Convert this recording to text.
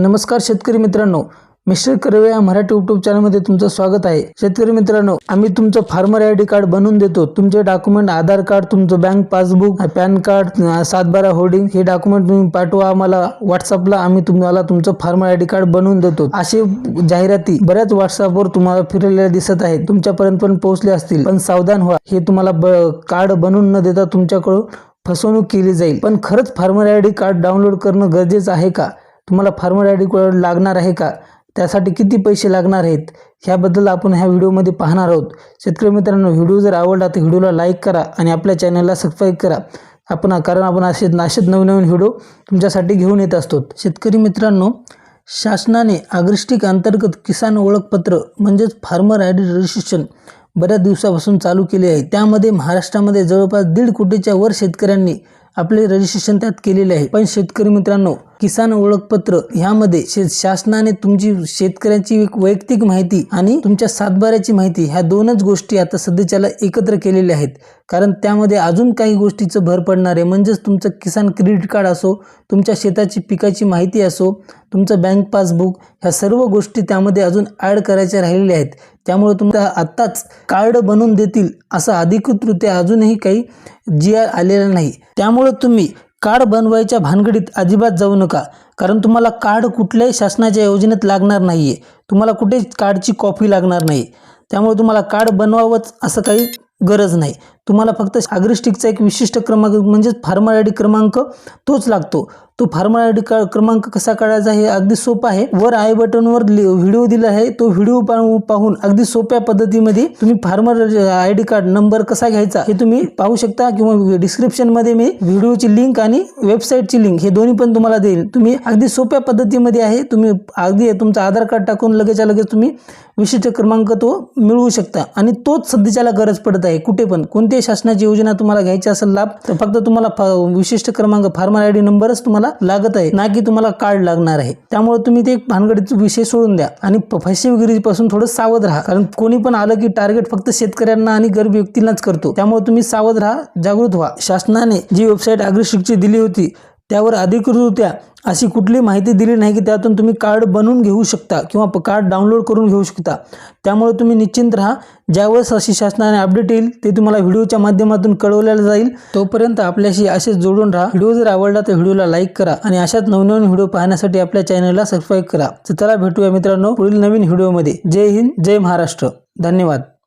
नमस्कार शेतकरी मित्रांनो. मिस्टर कर्वे या मराठी युट्यूब चॅनलमध्ये तुमचं स्वागत आहे. शेतकरी मित्रांनो आम्ही तुमचं फार्मर आय डी कार्ड बनवून देतो. तुमचे डॉक्युमेंट आधार कार्ड तुमचं बँक पासबुक पॅन कार्ड सातबारा होर्डिंग हे डॉक्युमेंट तुम्ही पाठवा आम्हाला व्हॉट्सअपला आम्ही तुम्हाला तुमचं फार्मर आय डी कार्ड बनवून देतो. असे जाहिराती बऱ्याच व्हॉट्सअपवर तुम्हाला फिरलेल्या दिसत आहेत. तुमच्यापर्यंत पण पोहोचले असतील. पण सावधान व्हा. हे तुम्हाला ब- कार्ड बनवून न देता तुमच्याकडून फसवणूक केली जाईल. पण खरंच farmer I D card download करणं गरजेचं आहे का? तुम्हाला फार्मर आय डी कार्ड लागणार आहे का? त्यासाठी किती पैसे लागणार आहेत? ह्याबद्दल आपण ह्या व्हिडिओमध्ये पाहणार आहोत. शेतकरी मित्रांनो व्हिडिओ जर आवडला तर व्हिडिओला लाईक करा आणि आपल्या चॅनलला सबस्क्राईब करा. आपण कारण आपण असे नाशेत नवीन नवीन व्हिडिओ तुमच्यासाठी घेऊन येत असतो. शेतकरी मित्रांनो शासनाने आगृष्टिक अंतर्गत किसान ओळखपत्र म्हणजेच फार्मर आय डी रजिस्ट्रेशन बऱ्याच दिवसापासून चालू केले आहे. त्यामध्ये महाराष्ट्रामध्ये जवळपास दीड कोटीच्या वर शेतकऱ्यांनी आपले रजिस्ट्रेशन त्यात केलेले आहे. पण शेतकरी मित्रांनो किसान ओळखपत्र ह्यामध्ये शे शासनाने तुमची शेतकऱ्यांची एक वैयक्तिक माहिती आणि तुमच्या सातबाऱ्याची माहिती ह्या दोनच गोष्टी आता सध्याच्याला एकत्र केलेल्या आहेत. कारण त्यामध्ये अजून काही गोष्टीचं भर पडणार आहे. म्हणजेच तुमचं किसान क्रेडिट कार्ड असो तुमच्या शेताची पिकाची माहिती असो तुमचं बँक पासबुक ह्या सर्व गोष्टी त्यामध्ये अजून ॲड करायच्या राहिलेल्या आहेत. त्यामुळे तुमचा आत्ताच कार्ड बनवून देतील असं अधिकृतरित्या अजूनही काही जी आर आलेला नाही. त्यामुळे तुम्ही कार्ड बनवायच्या भानगडीत अजिबात जाऊ नका कारण तुम्हाला कार्ड कुठल्याही शासनाच्या योजनेत लागणार नाही आहे तुम्हाला कुठेच कार्डची कॉपी लागणार नाही. त्यामुळे तुम्हाला कार्ड बनवावंच असं काही गरज नाही. तुम्हाला फक्त अग्रिस्टिकचा एक विशिष्ट क्रमांक म्हणजेच फार्मर आय डी क्रमांक तोच लागतो. तो फार्मर आय डी का क्रमांक कसा काढायचा हे अगदी सोपं आहे. वर आय बटनवर व्हिडिओ दिला आहे. तो व्हिडिओ पाहून अगदी सोप्या पद्धतीमध्ये तुम्ही farmer I D card number कसा घ्यायचा हे तुम्ही पाहू शकता किंवा डिस्क्रिप्शनमध्ये मी व्हिडिओची लिंक आणि वेबसाईटची लिंक हे दोन्ही पण तुम्हाला देईल. तुम्ही अगदी सोप्या पद्धतीमध्ये आहे. तुम्ही अगदी तुमचा आधार कार्ड टाकून लगेचच्या लगेच तुम्ही विशिष्ट क्रमांक तो मिळवू शकता. आणि तोच सध्याच्याला गरज पडत आहे कुठे पण. कोणत्याही शासनाची योजना तुम्हाला घ्यायची असेल लाभ तर फक्त तुम्हाला फ- विशिष्ट क्रमांक फार्मर आय डी नंबरच तुम्हाला लागत आहे. ना की तुम्हाला कार्ड लागणार आहे. त्यामुळे तुम्ही ते भानगडीचा विषय सोडून द्या. आणि प- फसवेगिरीपासून थोडं सावध राहा. कारण कोणी पण आलं की टार्गेट फक्त शेतकऱ्यांना आणि गरीब व्यक्तींनाच करतो. त्यामुळे तुम्ही सावध राहा जागृत व्हा. शासनाने जी वेबसाईट अग्रशिकची दिली होती त्यावर अधिकृतरित्या अशी कुठली माहिती दिली नाही की त्यातून तुम्ही कार्ड बनवून घेऊ शकता किंवा प- कार्ड डाउनलोड करून घेऊ शकता. त्यामुळे तुम्ही निश्चिंत राहा. ज्यावेळेस अशी शासनाने अपडेट येईल ते तुम्हाला व्हिडिओच्या माध्यमातून कळवलेलं जाईल. तोपर्यंत आपल्याशी असेच जोडून राहा. व्हिडिओ जर आवडला तर व्हिडिओला लाईक करा आणि अशाच नवनवीन व्हिडिओ पाहण्यासाठी आपल्या चॅनलला सबस्क्राईब करा. तर चला भेटूया मित्रांनो पुढील नवीन व्हिडिओमध्ये. जय हिंद जय महाराष्ट्र. धन्यवाद.